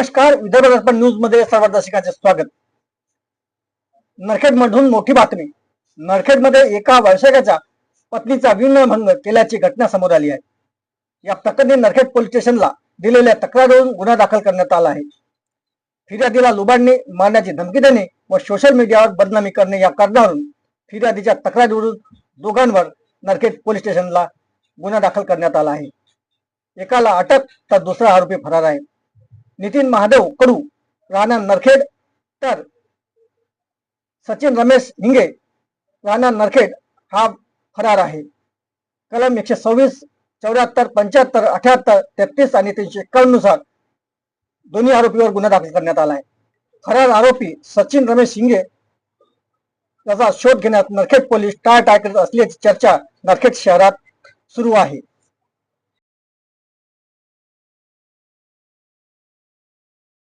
नमस्कार विदर्भ दर्पण न्यूजमध्ये सर्व दर्शकांचे स्वागत. नरखेड मधून मोठी बातमी. नरखेडमध्ये एका व्यावसायिकाच्या पत्नीचा विनयभंग केल्याची घटना समोर आली आहे. या प्रकरणी नरखेड पोलीस स्टेशनला दिलेल्या तक्रारीवरून गुन्हा दाखल करण्यात आला आहे. फिर्यादीला लुबाडणे मारण्याची धमकी देणे व सोशल मीडियावर बदनामी करणे या कारणावरून फिर्यादीच्या तक्रारीवरून दोघांवर नरखेड पोलीस स्टेशनला गुन्हा दाखल करण्यात आला आहे. एकाला अटक तर दुसरा आरोपी फरार आहे. नितीन महादेव कडू राहणार नरखेड तर सचिन रमेश हिंगे राहणार नरखेड हा फरार आहे. कलम एकशे सव्वीस चौऱ्याहत्तर पंच्याहत्तर अठ्याहत्तर तेहतीस आणि तीनशे एकावन्ननुसार दोन्ही आरोपीवर गुन्हा दाखल करण्यात आला आहे. फरार आरोपी सचिन रमेश हिंगे याचा शोध घेण्यात नरखेड पोलीस टाळटाळ करत असल्याची चर्चा नरखेड शहरात सुरू आहे.